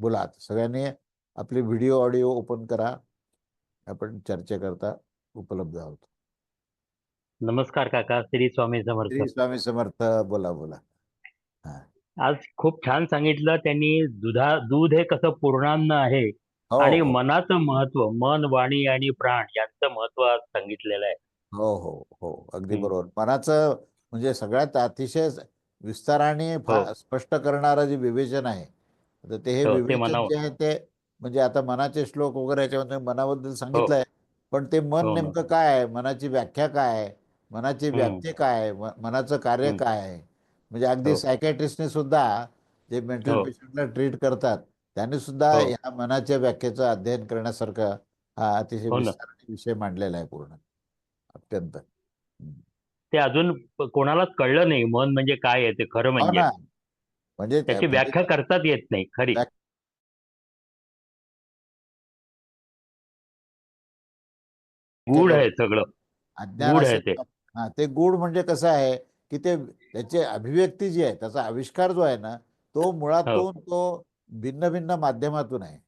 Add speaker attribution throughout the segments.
Speaker 1: बोला आता सगळ्यांनी आपले व्हिडिओ ऑडिओ ओपन करा. आपण चर्चा करता उपलब्ध आहोत.
Speaker 2: नमस्कार काका श्री स्वामी समर्थ.
Speaker 1: श्री स्वामी समर्थ बोला बोला.
Speaker 2: आज खूप छान सांगितलं त्यांनी दुधा दूध हे कसं पूर्णान्न आहे
Speaker 1: हो
Speaker 2: आणि
Speaker 1: हो.
Speaker 2: मनाचं महत्त्व मन वाणी आणि प्राण यांचं महत्त्व आज सांगितलेलं आहे.
Speaker 1: हो हो हो. अगदी. बरोबर. मनाचं म्हणजे सगळ्यात अतिशय विस्ताराने
Speaker 2: हो.
Speaker 1: स्पष्ट करणारं जे विवेचन आहे तर ते हे
Speaker 2: हो, ते
Speaker 1: विवेचन
Speaker 2: मनावर-
Speaker 1: जे आहे ते म्हणजे आता मनाचे श्लोक वगैरे याच्यामध्ये मनाबद्दल सांगितलंय पण ते मन
Speaker 2: हो ना.
Speaker 1: नेमकं काय आहे मनाची व्याख्या काय आहे मनाची
Speaker 2: हम्म.
Speaker 1: व्याप्ती काय आहे म- मनाचं कार्य
Speaker 2: हम्म.
Speaker 1: काय आहे म्हणजे अगदी
Speaker 2: हो.
Speaker 1: सायकॅट्रिस्टने सुद्धा जे मेंटल
Speaker 2: हो.
Speaker 1: पेशंटला ट्रीट करतात त्यांनी सुद्धा
Speaker 2: हो.
Speaker 1: या मनाच्या व्याख्येचं अध्ययन करण्यासारखा हा अतिशय
Speaker 2: हो ना.
Speaker 1: विस्ताराने विषय मांडलेला आहे पूर्ण अत्यंत.
Speaker 2: ते अजून प- कोणालाच कळलं नाही मन म्हणजे काय आहे ते खरं
Speaker 1: हो
Speaker 2: म्हणजे
Speaker 1: ना म्हणजे त्या-
Speaker 2: त्याची व्याख्या करताच येत नाही खरी. गूढ आहे सगळं. गूढ आहे ते.
Speaker 1: हा ते गूढ म्हणजे कसं आहे की ते त्याची अभिव्यक्ती जी आहे त्याचा आविष्कार जो आहे ना तो मुळातून तो भिन्न भिन्न माध्यमातून आहे.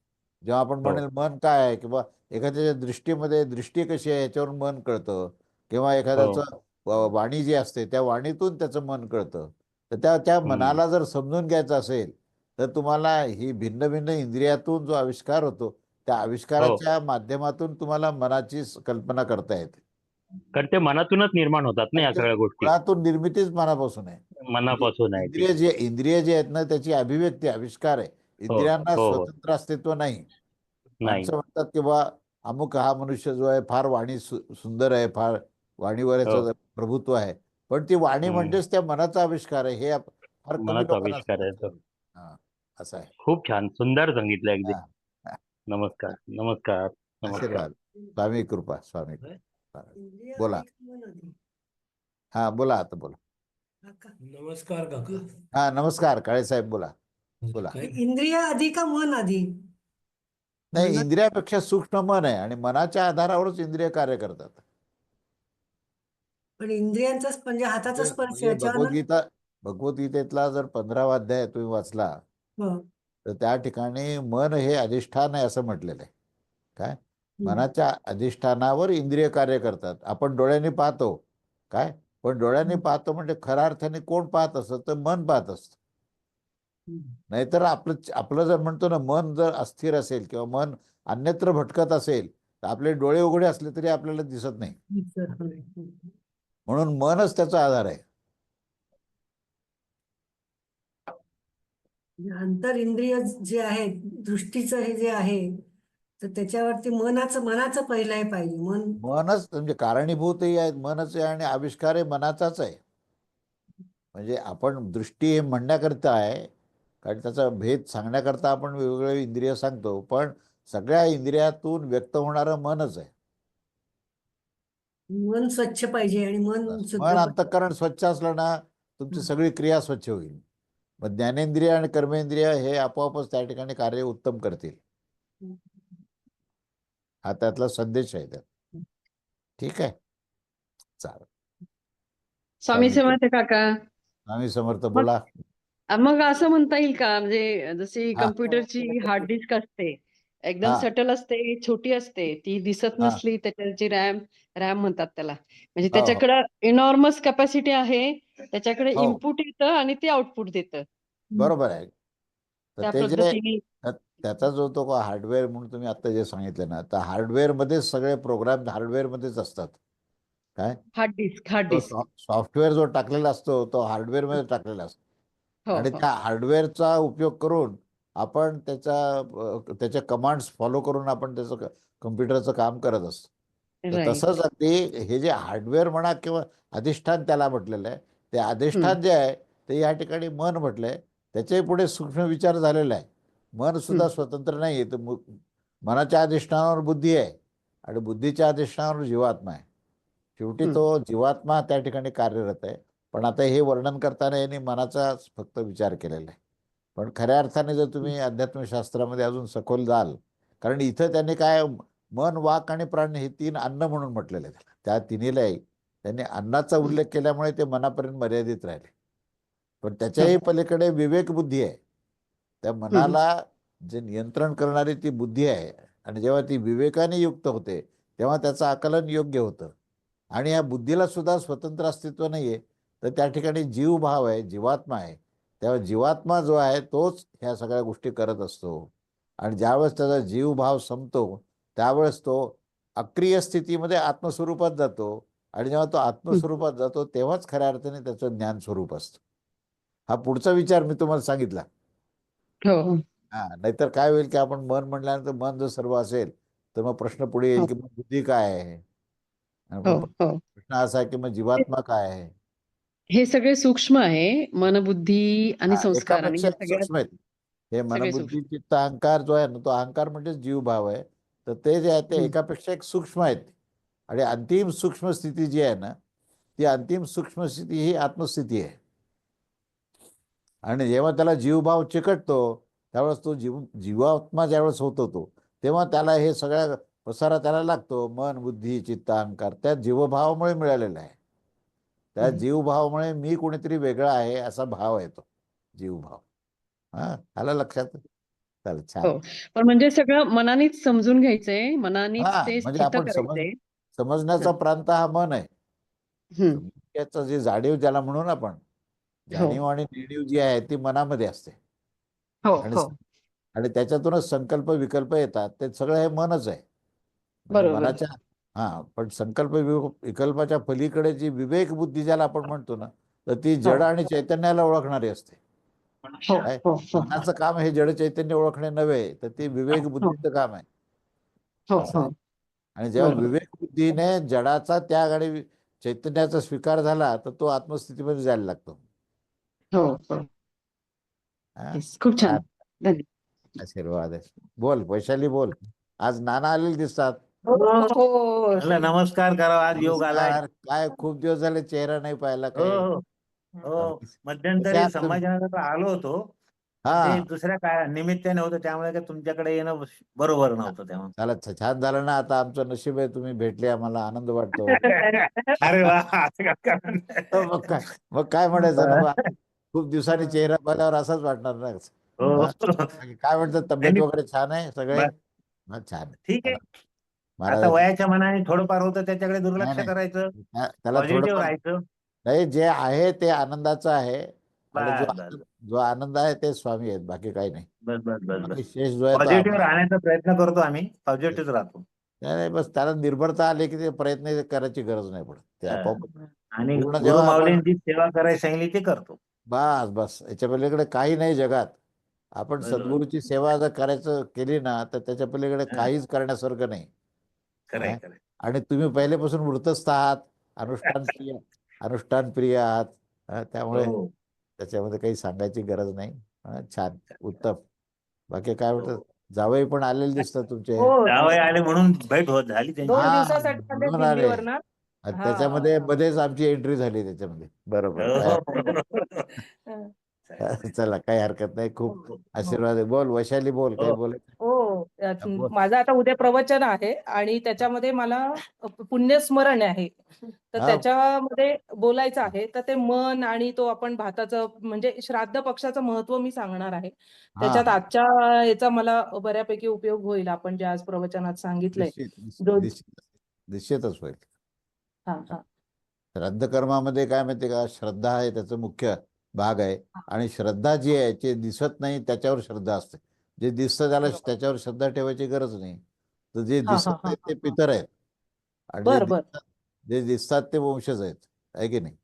Speaker 1: जेव्हा आपण
Speaker 2: हो.
Speaker 1: म्हणेल मन काय आहे किंवा एखाद्याच्या दृष्टीमध्ये दृष्टी कशी आहे याच्यावर मन कळतं. किंवा एखाद्याचं व- वाणी जी असते त्या वाणीतून त्याचं मन कळतं. तर त्या त्या. मनाला जर समजून घ्यायचं असेल तर तुम्हाला ही भिन्न भिन्न इंद्रियातून जो आविष्कार होतो त्या
Speaker 2: हो.
Speaker 1: आविष्काराच्या माध्यमातून तुम्हाला मनाची कल्पना करता येते
Speaker 2: कारण ते मनातूनच निर्माण होतात ना या
Speaker 1: ते
Speaker 2: सगळ्या गोष्टी
Speaker 1: मुळातून निर्मितीच मनापासून आहे
Speaker 2: मनापासून आहे.
Speaker 1: इंद्रिय जे इंद्रिय जे आहेत ना त्याची अभिव्यक्ती आविष्कार आहे इंद्रियांना
Speaker 2: हो, हो.
Speaker 1: स्वतंत्र अस्तित्व नाही माणसं म्हणतात की बा अमुक हा मनुष्य जो आहे फार वाणी सुंदर आहे फार वाणीवर
Speaker 2: हो.
Speaker 1: याचं प्रभुत्व आहे पण ती वाणी. म्हणजेच त्या मनाचा आविष्कार आहे हे फार
Speaker 2: मनाचा आविष्कार आहे.
Speaker 1: हा, असं आहे
Speaker 2: खूप छान सुंदर सांगितलं अगदी. नमस्कार नमस्कार नमस्कार
Speaker 1: स्वामी कृपा स्वामी. बोला. हा बोला आता बोला
Speaker 3: नमस्कार काका
Speaker 1: हा नमस्कार काळे साहेब बोला बोला.
Speaker 4: इंद्रिय आधी का मन आधी
Speaker 1: नाही इंद्रियापेक्षा सूक्ष्म मन आहे आणि मनाच्या आधारावरच इंद्रिय कार्य करतात
Speaker 4: पण इंद्रियांचा म्हणजे हाताचा स्पर्श
Speaker 1: म्हणजे
Speaker 4: याच्यावर
Speaker 1: भगवद्गीता भगवद्गीतेतला जर पंधरावा अध्याय तुम्ही वाचला
Speaker 4: हो.
Speaker 1: तर त्या ठिकाणी मन हे अधिष्ठान आहे असं म्हटलेलं आहे काय. मनाच्या अधिष्ठानावर इंद्रिय कार्य करतात आपण डोळ्यांनी पाहतो काय पण डोळ्यांनी. पाहतो म्हणजे खऱ्या अर्थाने कोण पाहत असतं तर मन पाहत असतं. नाहीतर आपलं आपलं जर म्हणतो ना मन जर अस्थिर असेल किंवा मन अन्यत्र भटकत असेल तर आपले डोळे उघडे असले तरी आपल्याला दिसत नाही
Speaker 4: हम्म.
Speaker 1: म्हणून मनच त्याचा आधार आहे.
Speaker 4: अंतर इंद्रिय जे आहे दृष्टीचं हे जे आहे तर त्याच्यावरती मनाचं मनाचं पहिलं आहे पाहिजे. मन
Speaker 1: मनच म्हणजे कारणीभूतही आहेत मनच आहे आणि आविष्कारही मनाचाच आहे. म्हणजे आपण दृष्टी हे म्हणण्याकरता आहे कारण त्याचा भेद सांगण्याकरता आपण वेगवेगळे इंद्रिय सांगतो पण सगळ्या इंद्रियातून व्यक्त होणारं मनच आहे.
Speaker 4: मन स्वच्छ पाहिजे आणि मन शुद्ध
Speaker 1: मन
Speaker 4: पाहिजे.
Speaker 1: अंतःकरण स्वच्छ असलं ना तुमची
Speaker 4: हं.
Speaker 1: सगळी क्रिया स्वच्छ होईल. मग ज्ञानेंद्रिय आणि कर्मेंद्रिय हे आपोआपच त्या ठिकाणी कार्य उत्तम करतील. हा. त्यातला संदेश आहे त्यात. ठीक आहे. चालेल.
Speaker 5: स्वामी
Speaker 1: स्वामी
Speaker 5: समर्थ काका.
Speaker 1: आम्ही समर्थ बोला.
Speaker 5: मग असं म्हणता येईल का? म्हणजे जशी
Speaker 1: हा.
Speaker 5: कम्प्युटरची हार्ड डिस्क असते एकदम
Speaker 1: हा.
Speaker 5: सटल असते छोटी असते ती दिसत
Speaker 1: हा.
Speaker 5: नसली त्याच्याची रॅम रॅम म्हणतात त्याला म्हणजे
Speaker 1: हो, हो.
Speaker 5: त्याच्याकडे इनॉर्मस कॅपॅसिटी आहे त्याच्याकडे
Speaker 1: हो.
Speaker 5: इनपुट येतं आणि ते आउटपुट देतं
Speaker 1: बरोबर आहे तर
Speaker 5: त्या
Speaker 1: ते जे
Speaker 5: पद्धतीने
Speaker 1: त्याचा जो तो हार्डवेअर म्हणून तुम्ही आता जे सांगितलं ना तर हार्डवेअर मध्येच सगळे प्रोग्राम हार्डवेअर मध्येच असतात काय
Speaker 5: हार्ड डिस्क हार्ड
Speaker 1: तो
Speaker 5: डिस्क
Speaker 1: सॉफ्टवेअर जो टाकलेला असतो तो हार्डवेअरमध्ये टाकलेला असतो
Speaker 5: हो
Speaker 1: आणि
Speaker 5: हो
Speaker 1: त्या हार्डवेअरचा उपयोग करून आपण त्याचा अ, त्याच्या कमांड्स फॉलो करून आपण त्याचं कम्प्युटरचं काम करत असतो. तसंच अगदी हे जे हार्डवेअर म्हणा किंवा अधिष्ठान त्याला म्हटलेलं आहे ते अधिष्ठान जे आहे ते या ठिकाणी मन म्हटलंय त्याच्याही पुढे सूक्ष्म विचार झालेला आहे. मन सुद्धा. स्वतंत्र नाही आहे तर मनाच्या अधिष्ठानावर बुद्धी आहे आणि बुद्धीच्या अधिष्ठानावर जीवात्मा आहे. शेवटी. तो जीवात्मा त्या ठिकाणी कार्यरत आहे. पण आता हे वर्णन करताना यांनी मनाचा फक्त विचार केलेला आहे. पण खऱ्या अर्थाने जर तुम्ही अध्यात्मशास्त्रामध्ये अजून सखोल जाल कारण इथं त्यांनी काय मन वाक आणि प्राण हे तीन अन्न म्हणून म्हटलेले आहे त्या तिन्हीलाही त्यांनी अन्नाचा उल्लेख केल्यामुळे ते मनापर्यंत मर्यादित राहिले. पण त्याच्याही पलीकडे विवेक बुद्धी आहे. त्या मनाला जे नियंत्रण करणारी ती बुद्धी आहे आणि जेव्हा ती विवेकाने युक्त होते तेव्हा त्याचं आकलन योग्य होतं. आणि या बुद्धीला सुद्धा स्वतंत्र अस्तित्व नाही आहे तर त्या ठिकाणी जीवभाव आहे जीवात्मा आहे. तेव्हा जीवात्मा जो आहे तोच ह्या सगळ्या गोष्टी करत असतो. आणि ज्यावेळेस त्याचा जीवभाव संपतो त्यावेळेस तो अक्रिय स्थितीमध्ये आत्मस्वरूपात जातो. आणि जेव्हा तो आत्मस्वरूपात जातो तेव्हाच खऱ्या अर्थाने त्याचं ज्ञान स्वरूप असतं. हा पुढचा विचार मी तुम्हाला सांगितला.
Speaker 5: हो. हो
Speaker 1: नाहीतर काय होईल की आपण मन म्हणल्यानंतर मन जर सर्व असेल तर मग प्रश्न पुढे येईल
Speaker 5: हो.
Speaker 1: की मग बुद्धी काय आहे?
Speaker 5: हो.
Speaker 1: प्रश्न असा आहे की मग जीवात्मा काय आहे?
Speaker 5: हे सगळे सूक्ष्म आहे मन बुद्धी आणि
Speaker 1: हा,
Speaker 5: संस्कार आणि
Speaker 1: एकापेक्षा
Speaker 5: या
Speaker 1: एक
Speaker 5: सगळ्या
Speaker 1: सूक्ष्म आहेत. हे मनबुद्धी
Speaker 5: सूक्ष्म.
Speaker 1: चित्त अहंकार जो आहे ना तो अहंकार म्हणजे जीवभाव आहे. तर ते जे आहे ते
Speaker 5: हम्म.
Speaker 1: एकापेक्षा एक सूक्ष्म आहेत. आणि अंतिम सूक्ष्म स्थिती जी आहे ना ती अंतिम सूक्ष्म स्थिती ही आत्मस्थिती आहे. आणि जेव्हा त्याला जीवभाव चिकटतो त्यावेळेस तो जीव जीवात्मा ज्यावेळेस होतो तो तेव्हा त्याला हे सगळ्या पसारा त्याला लागतो. मन बुद्धी चित्त अहंकार त्या जीवभावामुळे मिळालेला आहे. त्या. जीवभावामुळे मी कोणीतरी वेगळा आहे असा भाव आहे तो जीवभाव. हा? आलं लक्षात? छान.
Speaker 5: हो. पण म्हणजे सगळं मनानेच समजून घ्यायचंय. मनानेच
Speaker 1: हा,
Speaker 5: ते
Speaker 1: म्हणजे समजण्याचा प्रांत हा मन आहे. जे जाणीव ज्याला म्हणून आपण जाणीव आणि नेणीव जी आहे ती मनामध्ये असते.
Speaker 5: हो
Speaker 1: आणि
Speaker 5: हो.
Speaker 1: त्याच्यातूनच संकल्प विकल्प येतात. ते सगळं हे मनच आहे. म्हणजे. मनाच्या हा पण संकल्प विकल्पाच्या पलीकडे जी विवेक बुद्धी ज्याला आपण म्हणतो ना तर ती जड आणि चैतन्याला ओळखणारी असते.
Speaker 5: हो
Speaker 1: काय?
Speaker 5: हो हो.
Speaker 1: मनाचं काम हे जड चैतन्य ओळखणे नव्हे तर ते विवेक बुद्धीचं काम आहे.
Speaker 5: हो हो.
Speaker 1: आणि जेव्हा. विवेक बुद्धीने जडाचा त्याग आणि चैतन्याचा स्वीकार झाला तर तो आत्मस्थितीमध्ये जायला लागतो.
Speaker 5: हो हो.
Speaker 1: हा?
Speaker 5: खूप छान.
Speaker 1: आशीर्वाद आहे. बोल वैशाली बोल. आज नाना आलेले दिसतात.
Speaker 5: हो
Speaker 3: म्हटलं नमस्कार करा आज योग आलाय.
Speaker 1: नमस्कार. काय खूप दिवस झाले चेहरा नाही पाहिला
Speaker 3: हो
Speaker 1: काय
Speaker 3: हो. हो मध्यंतरी? संभाषणासाठी आलो होतो.
Speaker 1: हा.
Speaker 3: ते दुसऱ्या काय निमित्ताने होतं त्यामुळे काय तुमच्याकडे येणं बरोबर नव्हतं तेव्हा.
Speaker 1: चला छ- छान झालं ना आता आमचं नशीब आहे तुम्ही भेटले आम्हाला आनंद वाटतो.
Speaker 3: अरे वा असं का करणार?
Speaker 1: हो, मग काय मग काय म्हणायचं ना खूप दिवसांनी चेहरा पाहिल्यावर असाच वाटणार ना.
Speaker 3: हो.
Speaker 1: काय म्हणतात तब्येत
Speaker 3: आणि-
Speaker 1: वगैरे छान आहे सगळे. हा, छान आहे.
Speaker 3: ठीक आहे. आता
Speaker 1: महाराज.
Speaker 3: वयाच्या मनाने थोडंफार होतं त्याच्याकडे दुर्लक्ष
Speaker 1: नाही.
Speaker 3: करायचं
Speaker 1: त्याला
Speaker 3: पॉझिटिव्ह
Speaker 1: थोडं
Speaker 3: राहायचं.
Speaker 1: नाही जे आहे ते आनंदाचं आहे. आणि जो
Speaker 3: बस
Speaker 1: आनंद- जो आनंद आहे ते स्वामी आहेत बाकी काही नाही.
Speaker 3: बस बस बस
Speaker 1: बाकी
Speaker 3: बस
Speaker 1: शेष जो आहे तो
Speaker 3: पॉझिटिव्ह
Speaker 1: आपण-
Speaker 3: राहण्याचा प्रयत्न करतो आम्ही पॉझिटिव्ह राहतो.
Speaker 1: नाही नाही, बस त्याला निर्भरता आली की ते प्रयत्न करायची गरज नाही पडत. ते. आपोआप
Speaker 3: आणि
Speaker 1: पूर्ण
Speaker 3: गुरु
Speaker 1: जेव्हा आपण-
Speaker 3: माऊलींची सेवा करायला सांगितली ते करतो.
Speaker 1: बस बस. याच्या पलीकडे काही नाही जगात. आपण
Speaker 3: बरोबर.
Speaker 1: सद्गुरूची सेवा जर करायचं केली ना तर त्याच्या पलीकडे
Speaker 3: हा.
Speaker 1: काहीच करण्यासारखं नाही.
Speaker 3: खरंय. खरंय.
Speaker 1: आणि तुम्ही पहिल्यापासून वृत्तस्थ आहात अनुष्ठान प्रिय अनुष्ठान प्रिय आहात त्यामुळे
Speaker 3: हो.
Speaker 1: त्याच्यामध्ये काही सांगायची गरज नाही छान उत्तम. बाकी काय म्हणतात
Speaker 3: हो.
Speaker 1: जावई पण आलेले दिसतात तुमचे.
Speaker 6: हो
Speaker 3: जावई आले म्हणून भेट होत झाली.
Speaker 1: त्याच्यामध्ये मध्येच आमची एंट्री झाली त्याच्यामध्ये. बरोबर. चला काही हरकत नाही खूप
Speaker 6: हो.
Speaker 1: आशीर्वाद आहे बोल वैशाली बोल काय
Speaker 3: हो.
Speaker 1: बोल
Speaker 6: हो अ,
Speaker 1: बोल.
Speaker 6: माझं आता उद्या प्रवचन आहे आणि त्याच्यामध्ये मला पुण्यस्मरण आहे तर
Speaker 1: हा.
Speaker 6: त्याच्यामध्ये बोलायचं आहे तर ते मन आणि तो आपण भाताचं म्हणजे श्राद्ध पक्षाचं महत्त्व मी सांगणार आहे त्याच्यात
Speaker 1: हा.
Speaker 6: आजच्या याचा मला बऱ्यापैकी उपयोग होईल आपण जे आज प्रवचनात सांगितलंय
Speaker 1: निश्चित निश्चित
Speaker 6: जो-
Speaker 1: निश्चित- निश्चितच होईल
Speaker 6: हा हा
Speaker 1: श्राद्ध कर्मामध्ये काय माहिती का श्रद्धा आहे त्याचा मुख्य भाग आहे आणि श्रद्धा जी आहे ते दिसत नाही त्याच्यावर श्रद्धा असते. जे दिसतं त्याला. त्याच्यावर श्रद्धा ठेवायची गरज नाही. तर जे दिसत नाही ते पितर आहेत. आणि जे दिसतात जे ते वंशज आहेत. आहे की नाही?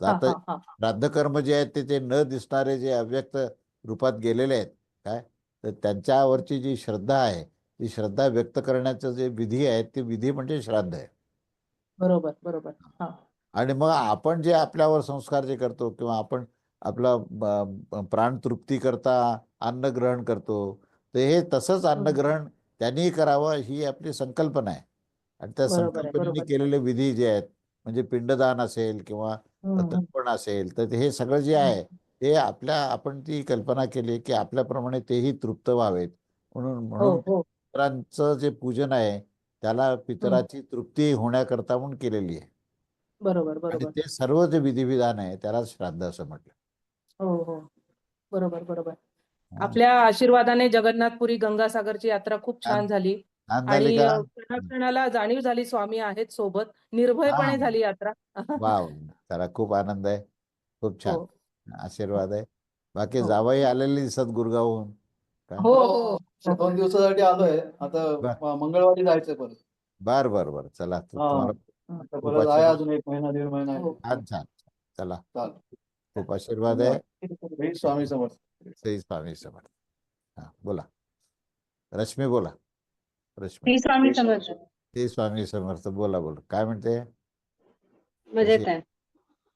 Speaker 1: तर आता श्राद्ध कर्म जे आहेत ते ते न दिसणारे जे अव्यक्त रूपात गेलेले आहेत काय? तर त्यांच्यावरची जी श्रद्धा आहे ती श्रद्धा व्यक्त करण्याचं जे विधी आहे ते विधी म्हणजे श्राद्ध आहे.
Speaker 6: बरोबर बरोबर. हा.
Speaker 1: आणि मग आपण जे आपल्यावर संस्कार जे करतो किंवा आपण आपला प्राण तृप्ती करता अन्न ग्रहण करतो तर हे तसंच अन्न. ग्रहण त्यांनी करावं ही आपली संकल्पना आहे आणि त्या संकल्पनेने
Speaker 6: बरोबर.
Speaker 1: केलेले विधी जे आहेत म्हणजे पिंडदान असेल किंवा. तर्पण असेल तर हे सगळं जे आहे ते आपल्या आपण ती कल्पना केली की आपल्याप्रमाणे तेही तृप्त व्हावेत म्हणून
Speaker 6: हो
Speaker 1: म्हणून
Speaker 6: हो
Speaker 1: पितरांचं जे पूजन आहे त्याला पितराची तृप्ती होण्याकरता म्हणून केलेली आहे
Speaker 6: बरोबर
Speaker 1: आणि
Speaker 6: बरोबर.
Speaker 1: ते सर्व जे विधिविधान आहे त्याला श्राद्ध असं म्हटलं.
Speaker 6: हो हो. बरोबर बरोबर.
Speaker 1: हा.
Speaker 6: आपल्या आशीर्वादाने जगन्नाथपुरी गंगासागरची यात्रा खूप छान. झाली.
Speaker 1: छान झाली
Speaker 6: आणि
Speaker 1: का?
Speaker 6: अ, क्षणाक्षणाला जाणीव झाली स्वामी आहेत सोबत. निर्भयपणे
Speaker 1: हा.
Speaker 6: झाली यात्रा.
Speaker 1: वाव. त्याला खूप आनंद आहे. खूप छान.
Speaker 6: हो.
Speaker 1: आशीर्वाद आहे. बाकी
Speaker 6: हो.
Speaker 1: जावई आलेली दिसत गुरगावहून.
Speaker 6: हो. हो
Speaker 7: हो, दोन दिवसासाठी आलोय. आता
Speaker 1: बर.
Speaker 7: म- मंगळवारी जायचंय परत.
Speaker 1: बर बर बर. चला तु-
Speaker 7: हा.
Speaker 1: तुम्हाला
Speaker 7: आता परत आहे
Speaker 1: आशीर्वाद.
Speaker 7: अजून एक महिना दीड महिना आहे.
Speaker 6: हो.
Speaker 1: चला.
Speaker 7: चालेल.
Speaker 1: खूप आशीर्वाद आहे.
Speaker 7: हे स्वामी समर्थ.
Speaker 1: श्री स्वामी समर्थ. हा बोला. रश्मी बोला. रश्मी.
Speaker 5: श्री स्वामी समर्थ.
Speaker 1: श्री स्वामी समर्थ बोला बोला. काय म्हणते?
Speaker 5: मजेत आहे.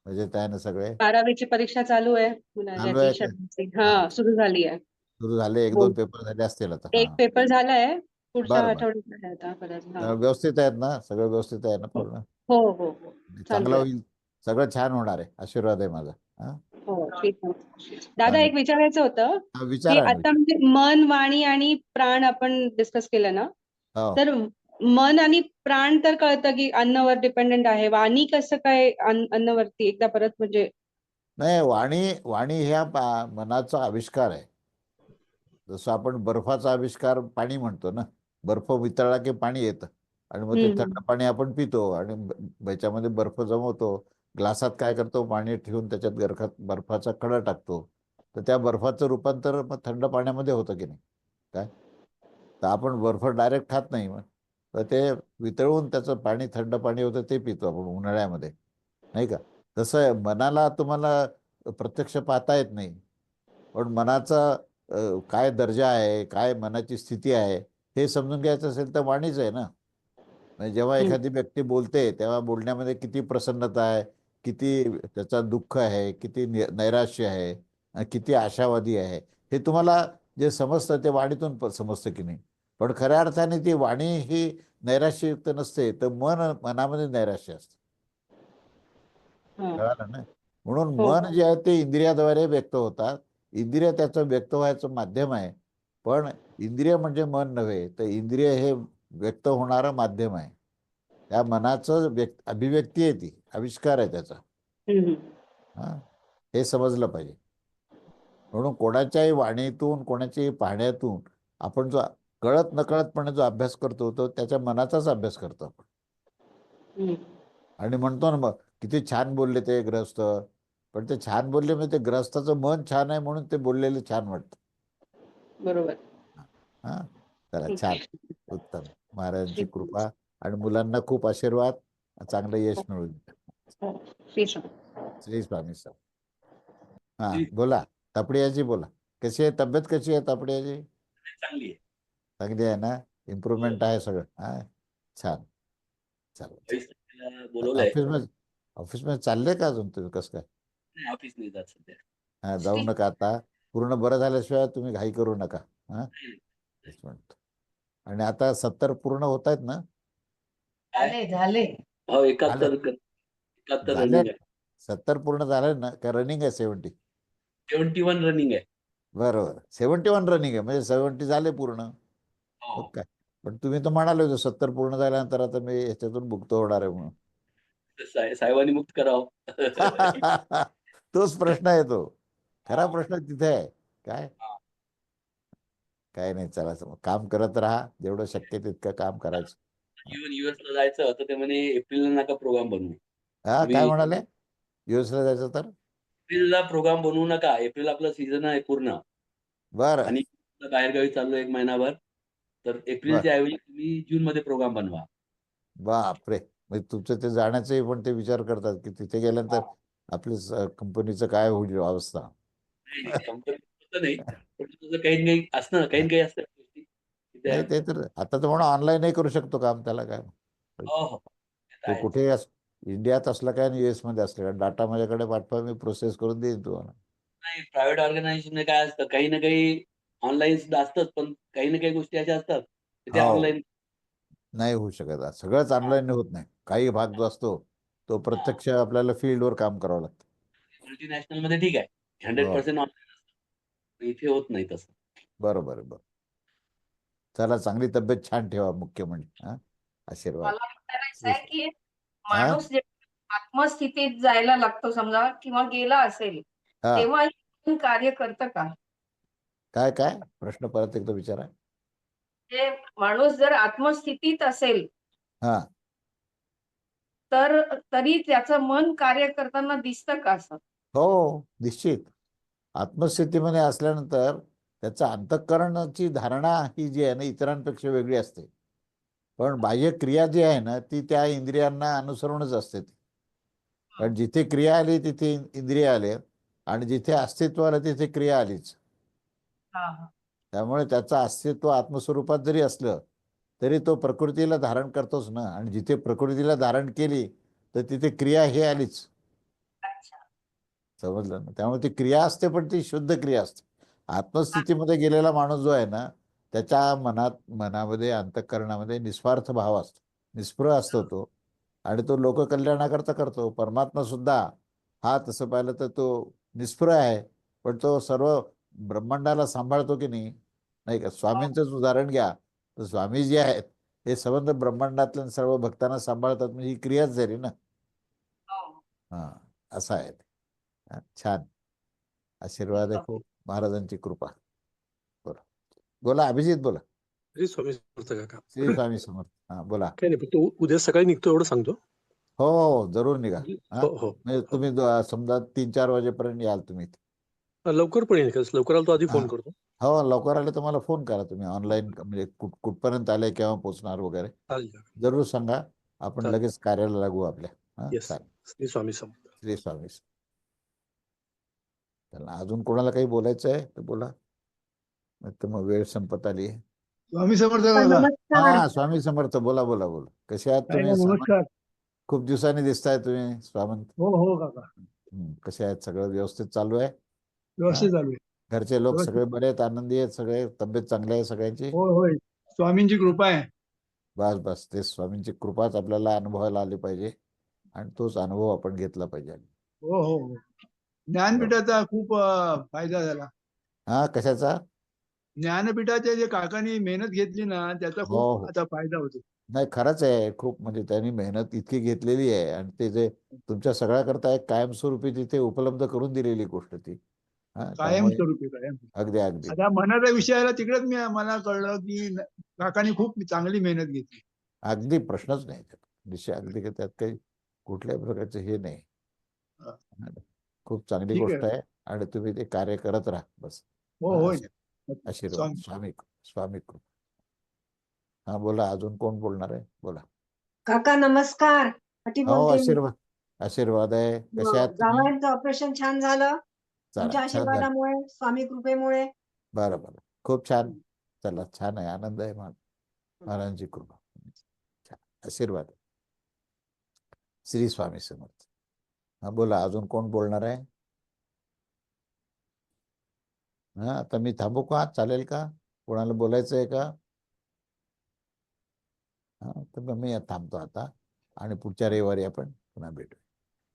Speaker 1: मजेत आहे ना सगळे?
Speaker 5: बारावीची परीक्षा चालू आहे. मुलाच्या
Speaker 1: चालू आहे का?
Speaker 5: शिक्षणाची. हा सुरू झाली आहे.
Speaker 1: सुरू झाले एक
Speaker 5: हो.
Speaker 1: दोन पेपर झाले असतील आता.
Speaker 5: एक
Speaker 1: हा.
Speaker 5: पेपर झालाय पुढच्या
Speaker 1: बरं, बरं.
Speaker 5: आठवड्यात आहे आता परत हा.
Speaker 1: व्यवस्थित आहेत ना सगळं व्यवस्थित आहे ना पूर्ण
Speaker 5: हो हो हो
Speaker 1: चांगलं
Speaker 5: आहे.
Speaker 1: होईल सगळं छान होणार आहे आशीर्वाद आहे माझा हा
Speaker 5: हो ठीक आहे. दादा
Speaker 1: चालेल.
Speaker 5: एक विचारायचं होतं
Speaker 1: हा,
Speaker 5: की
Speaker 1: विचारा ना,
Speaker 5: आता म्हणजे मन वाणी आणि प्राण आपण डिस्कस केलं ना
Speaker 1: हो.
Speaker 5: तर मन आणि प्राण तर कळतं की अन्नावर डिपेंडेंट आहे वाणी कसं काय अन्न- अन्नवरती एकदा परत म्हणजे
Speaker 1: नाही वाणी वाणी ह्या पा- मनाचा आविष्कार आहे जसं आपण बर्फाचा आविष्कार पाणी म्हणतो ना बर्फ वितळला की पाणी येतं. आणि मग ते थंड पाणी आपण पितो आणि ह्याच्यामध्ये बर्फ जमवतो. ग्लासात काय करतो? पाणी ठेवून त्याच्यात गरखात बर्फाचा कडा टाकतो. तर त्या बर्फाचं रूपांतर मग थंड पाण्यामध्ये होतं की नाही? काय? तर आपण बर्फ डायरेक्ट खात नाही मग. तर ते वितळून त्याचं पाणी थंड पाणी होतं ते पितो आपण उन्हाळ्यामध्ये. नाही का? तसं मनाला तुम्हाला प्रत्यक्ष पाहता येत नाही. पण मनाचा काय दर्जा आहे? काय मनाची स्थिती आहे? हे समजून घ्यायचं असेल तर वाणीच आहे ना म्हणजे जेव्हा. एखादी व्यक्ती बोलते तेव्हा बोलण्यामध्ये किती प्रसन्नता आहे किती त्याचा दुःख आहे किती नैराश्य आहे किती आशावादी आहे हे तुम्हाला जे समजतं ते वाणीतून समजतं की नाही पण खऱ्या अर्थाने ती वाणी ही नैराश्ययुक्त नसते तर मन मनामध्ये नैराश्य असतं. कळालं ना म्हणून
Speaker 5: हो,
Speaker 1: मन. जे आहे ते इंद्रियाद्वारे व्यक्त होतात इंद्रिय त्याचं व्यक्त व्हायचं माध्यम आहे पण इंद्रिय म्हणजे मन नव्हे तर इंद्रिय हे व्यक्त होणारं माध्यम आहे. त्या मनाचं व्यक्त अभिव्यक्ती आहे ती आविष्कार आहे त्याचा. हा हे समजलं पाहिजे. म्हणून कोणाच्याही वाणीतून कोणाच्याही पाहण्यातून आपण जो कळत नकळतपणे जो अभ्यास करतो तो त्याच्या मनाचाच अभ्यास करतो आपण. आणि म्हणतो ना मग किती छान बोलले ते ग्रस्त. पण ते छान बोलले म्हणजे ते ग्रस्ताचं मन छान आहे म्हणून ते बोललेले छान वाटतं.
Speaker 5: बरोबर.
Speaker 1: हा? चला छान. उत्तम. महाराजांची. कृपा आणि मुलांना खूप आशीर्वाद. चांगलं यश मिळून
Speaker 5: हो. श्री स्वामी.
Speaker 1: श्री स्वामी सर. हा बोला. तापडियाजी बोला. कशी आहे? तब्येत कशी आहे तापडियाजी?
Speaker 2: चांगली आहे.
Speaker 1: चांगली आहे ना? इम्प्रुव्हमेंट आहे सगळं. हा? छान. चालेल
Speaker 2: तिला बोलवलंय.
Speaker 1: ऑफिसमध्ये ऑफिसमध्ये चाललंय का अजून तुम्ही? कसं काय?
Speaker 2: नाही, ऑफिस नाही जात सध्या.
Speaker 1: हा जाऊ नका आता. पूर्ण बरं झाल्याशिवाय तुम्ही घाई करू नका. हा? आणि आता सत्तर पूर्ण होत आहेत ना?
Speaker 4: झाले झाले.
Speaker 2: हो एकाहत्तर एकाहत्तर
Speaker 1: झाले?
Speaker 2: रनिंग आहे.
Speaker 1: सत्तर पूर्ण झाले ना? का रनिंग आहे सेवन्टी
Speaker 2: सेव्हन्टी वन रनिंग आहे.
Speaker 1: बरोबर. सेवन्टी वन रनिंग आहे. म्हणजे सेवन्टी झाले पूर्ण.
Speaker 2: हो.
Speaker 1: मग काय? पण तुम्ही तर म्हणाले होते सत्तर पूर्ण झाल्यानंतर आता मी ह्याच्यातून मुक्त होणार आहे म्हणून.
Speaker 2: साहे- साहेबांनी मुक्त करावं.
Speaker 1: तोच प्रश्न आहे तो. खरा प्रश्न तिथे आहे. काय? काय नाही चला काम करत राहा. जेवढं शक्य तितकं काम करायचं.
Speaker 2: इव्हन युएस ला जायचं तर ते म्हणे एप्रिलला नका प्रोग्राम बनवू.
Speaker 1: हा काय म्हणाले? युएसला जायचं तर?
Speaker 2: एप्रिलला प्रोग्राम बनवू नका. एप्रिल आपला सीझन आहे पूर्ण.
Speaker 1: बरं.
Speaker 2: आणि बाहेरगावी चाललो एक महिनाभर. तर एप्रिलच्या ऐवजी तुम्ही जून मध्ये प्रोग्राम बनवा.
Speaker 1: बापरे. म्हणजे तुमचं ते जाण्याचंही पण ते विचार करतात की तिथे गेल्यानंतर आपल्या कंपनीचं काय होईल अवस्था?
Speaker 2: नाही. काही काही काही न काही
Speaker 1: ते तर आता तर म्हणून ऑनलाईनही करू शकतो काम त्याला काय?
Speaker 2: हो हो. ते
Speaker 1: अस इंडियात असला काय आणि युएसमध्ये असला काय? डाटा माझ्याकडे पाठवा मी प्रोसेस करून देईन तुम्हाला.
Speaker 2: नाही प्रायव्हेट ऑर्गनायझेशन काय असतं? काही ना काही ऑनलाईन सुद्धा असतात पण काही ना काही गोष्टी अशा असतात त्या
Speaker 1: हो.
Speaker 2: ऑनलाईन
Speaker 1: नाही होऊ शकत. सगळंच ऑनलाईन होत नाही. काही भाग जो असतो तो प्रत्यक्ष आपल्याला फील्डवर काम करावं लागतं.
Speaker 2: मल्टीनॅशनलमध्ये ठीक आहे. हंड्रेड
Speaker 1: हो.
Speaker 2: पर्सेंट इथे होत नाही तसं.
Speaker 1: बरोबर बरोबर. चला चांगली तब्येत छान ठेवा मुख्य म्हणजे हा. आशीर्वाद.
Speaker 8: मला विचारायचं आहे की
Speaker 1: हा?
Speaker 8: माणूस जे आत्मस्थितीत जायला लागतो समजा किंवा गेला असेल
Speaker 1: हा.
Speaker 8: तेव्हा हे मन कार्य करतं का?
Speaker 1: काय काय? प्रश्न परत एकदा विचारा.
Speaker 8: जे माणूस जर आत्मस्थितीत असेल
Speaker 1: हा.
Speaker 8: तर तरी त्याचं मन कार्य करताना दिसतं का असं?
Speaker 1: हो निश्चित. आत्मस्थितीमध्ये असल्यानंतर त्याचं अंतःकरणाची धारणा ही जी आहे ना इतरांपेक्षा वेगळी असते. पण बाह्य क्रिया जी आहे ना ती त्या इंद्रियांना अनुसरूनच असते ती. कारण जिथे क्रिया आली तिथे इंद्रिय आले आणि जिथे अस्तित्व आलं तिथे क्रिया आलीच. त्यामुळे त्याचं अस्तित्व आत्मस्वरूपात जरी असलं तरी तो प्रकृतीला धारण करतोच ना. आणि जिथे प्रकृतीला धारण केली तर तिथे क्रिया हे आलीच. समजलं ना? त्यामुळे ती क्रिया असते पण ती शुद्ध क्रिया असते. आत्मस्थितीमध्ये गेलेला माणूस जो आहे ना त्याच्या मनात मनामध्ये अंतःकरणामध्ये निस्वार्थ भाव असतो. निस्पृह असतो तो आणि तो लोककल्याणाकरता करतो. परमात्मा सुद्धा हा तसं पाहिलं तर तो निस्पृह आहे पण तो सर्व ब्रह्मांडाला सांभाळतो की नाही नाही का? स्वामींचंच उदाहरण घ्या. तर स्वामी जे आहेत हे संबंध ब्रह्मांडातल्या सर्व भक्तांना सांभाळतात म्हणजे ही क्रियाच झाली ना?
Speaker 8: हो.
Speaker 1: हा असं आहे. हा, छान. आशीर्वाद आहे खूप महाराजांची कृपा. बोला. बोला अभिजित बोला.
Speaker 9: श्री स्वामी समर्थ काका.
Speaker 1: श्री स्वामी समर्थ. हा बोला.
Speaker 9: काही नाही फक्त उ- उद्या सकाळी निघतो एवढं सांगतो.
Speaker 1: हो हो जरूर निघा. हा?
Speaker 9: हो हो.
Speaker 1: म्हणजे तुम्ही दो- समजा तीन चार वाजेपर्यंत याल तुम्ही.
Speaker 9: लवकर पण येईल का लवकर आलो तो आधी फोन
Speaker 1: हा.
Speaker 9: करतो.
Speaker 1: हो लवकर आले तर मला फोन करा तुम्ही. ऑनलाईन म्हणजे कुठ कुठपर्यंत आले केव्हा पोहोचणार वगैरे.
Speaker 9: चालेल काका.
Speaker 1: जरूर सांगा. आपण
Speaker 9: चालेल.
Speaker 1: लगेच कार्याला लागू आपल्या. हा
Speaker 9: Yes.
Speaker 1: चालेल.
Speaker 9: श्री स्वामी समर्थ.
Speaker 1: श्री स्वामी चला अजून कोणाला काही बोलायचं आहे तर बोला. तर मग वेळ संपत आली. आहे.
Speaker 7: स्वामी समर्थ
Speaker 1: हा स्वामी समर्थ बोला बोला बोला. कसे आहात तुम्ही खूप दिवसांनी दिसताय तुम्ही स्वामंत
Speaker 7: हो हो काका.
Speaker 1: कसे आहेत? सगळं व्यवस्थित चालू आहे?
Speaker 7: व्यवस्थित चालू आहे.
Speaker 1: घरचे लोक. सगळे बरे आहेत? आनंदी आहेत सगळे? तब्येत चांगली आहे सगळ्यांची?
Speaker 7: स्वामींची कृपा आहे.
Speaker 1: बस बस. ते स्वामींची कृपाच आपल्याला अनुभवायला आली पाहिजे. आणि तोच अनुभव आपण घेतला पाहिजे.
Speaker 7: हो हो हो. ज्ञानपीठाचा खूप फायदा झाला.
Speaker 1: हा कशाचा?
Speaker 7: ज्ञानपीठाचे जे काकांनी मेहनत घेतली ना त्याचा
Speaker 1: हो,
Speaker 7: खूप
Speaker 1: हो.
Speaker 7: आता फायदा होतो.
Speaker 1: नाही खरंच आहे. खूप म्हणजे त्यांनी मेहनत इतकी घेतलेली आहे आणि ते जे तुमच्या सगळ्याकरता एक कायमस्वरूपी तिथे उपलब्ध करून दिलेली गोष्ट ती. हा, त्यामुळे
Speaker 7: कायमस्वरूपी कायम.
Speaker 1: अगदी अगदी.
Speaker 7: आता मनाच्या विषयाला तिकडेच मी मला कळलं की न- काकांनी खूप चांगली मेहनत घेतली.
Speaker 1: अगदी प्रश्नच नाही त्यात. विषय अगदी काही त्यात काही कुठल्याही प्रकारचं हे नाही.
Speaker 7: हा.
Speaker 1: खूप चांगली गोष्ट
Speaker 7: आहे.
Speaker 1: आणि तुम्ही ते कार्य करत राहा बस.
Speaker 7: हो
Speaker 1: हा, आशीर्वाद.
Speaker 7: स्वामी-
Speaker 1: स्वामी कृपा हा बोला अजून कोण बोलणार आहे? बोला.
Speaker 4: काका नमस्कार.
Speaker 1: हो. आशीर्वाद आशीर्वाद आहे. कसे आहात तुम्ही?
Speaker 4: जावयांचं ऑपरेशन छान झालं. तुमच्या आशीर्वादामुळे स्वामी कृपेमुळे.
Speaker 1: बरं बरं. खूप छान. चला छान आहे. आनंद आहे महाराजांची कृपा. छान आशीर्वाद. श्री स्वामी समर्थ. हा बोला अजून कोण बोलणार आहे? हा आता मी थांबू का? चालेल का? कोणाला बोलायचं आहे का? हा तर मग मी थांबतो आता आणि पुढच्या रविवारी आपण पुन्हा भेटू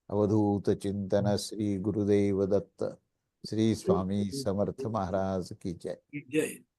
Speaker 1: अवधूत चिंतन श्री गुरुदेव दत्त श्री स्वामी समर्थ महाराज की जय.
Speaker 7: जय.